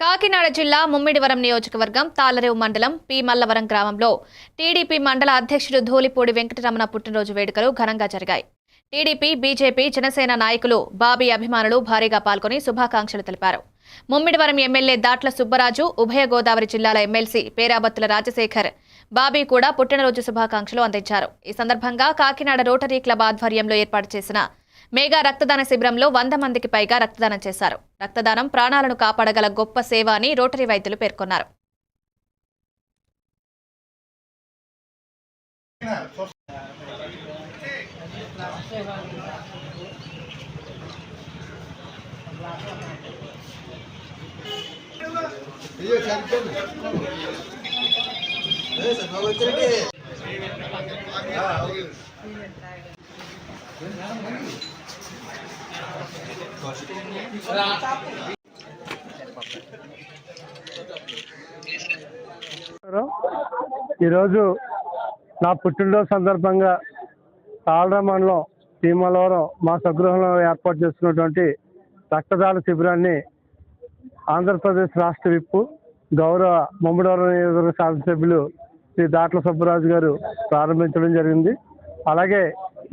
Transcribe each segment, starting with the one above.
కాకినాడ జిల్లా ముమ్మిడివరం నియోజకవర్గం తాళరేవు మండలం పి మల్లవరం గ్రామంలో టీడీపీ మండల అధ్యక్షుడు ధూలిపూడి వెంకటరమణ పుట్టినరోజు వేడుకలు ఘనంగా జరిగాయి. టీడీపీ బీజేపీ జనసేన నాయకులు బాబీ అభిమానులు భారీగా పాల్గొని శుభాకాంక్షలు తెలిపారు. ముమ్మిడివరం ఎమ్మెల్యే దాట్ల సుబ్బరాజు ఉభయ గోదావరి జిల్లాల ఎమ్మెల్సీ పేరాబత్తుల రాజశేఖర్ బాబీ కూడా పుట్టినరోజు శుభాకాంక్షలు అందించారు. ఈ సందర్భంగా కాకినాడ రోటరీ క్లబ్ ఆధ్వర్యంలో ఏర్పాటు చేసిన మేఘా రక్తదాన శిబిరంలో వంద మందికి పైగా రక్తదానం చేశారు. రక్తదానం ప్రాణాలను కాపాడగల గొప్ప సేవ అని రోటరీ వైద్యులు పేర్కొన్నారు. నమస్కారం. ఈరోజు నా పుట్టినరోజు సందర్భంగా తాళరా మండలం భీమలవరం మా స్వగృహంలో ఏర్పాటు చేస్తున్నటువంటి రక్తదాన శిబిరాన్ని ఆంధ్రప్రదేశ్ రాష్ట్ర విప్పు గౌరవ ముమ్మడివరం నియోజకవర్గ శాసనసభ్యులు శ్రీ దాట్ల సుబ్బరాజు గారు ప్రారంభించడం జరిగింది. అలాగే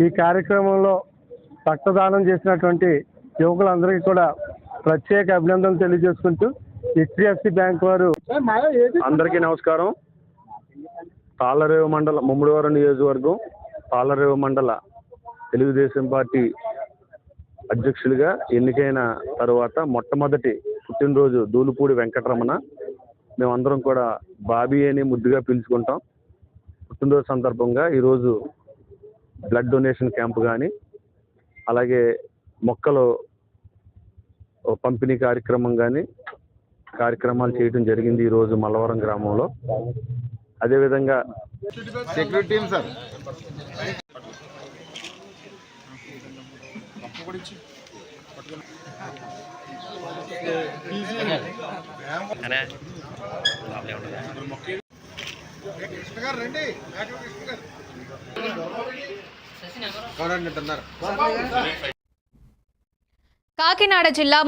ఈ కార్యక్రమంలో రక్తదానం చేసినటువంటి యువకులందరికీ కూడా ప్రత్యేక అభినందనలు తెలియజేసుకుంటూ హెచ్డిఎఫ్సి బ్యాంక్ వారు అందరికీ నమస్కారం. తాళ్ళరేవు మండల ముమ్మడివారం నియోజకవర్గం తాళ్ళరేవు మండల తెలుగుదేశం పార్టీ అధ్యక్షులుగా ఎన్నికైన తరువాత మొట్టమొదటి పుట్టినరోజు దూలుపూడి వెంకటరమణ. మేమందరం కూడా బాబీ అని ముద్దుగా పిలుచుకుంటాం. పుట్టినరోజు సందర్భంగా ఈరోజు బ్లడ్ డొనేషన్ క్యాంప్ కానీ అలాగే మొక్కలు పంపిణీ కార్యక్రమం కానీ కార్యక్రమాలు చేయడం జరిగింది ఈరోజు మల్లవరం గ్రామంలో. అదేవిధంగా సెక్యూరిటీ సార్ కృష్ణ గారు రండి కృష్ణ గారు కాకినాడ జిల్లా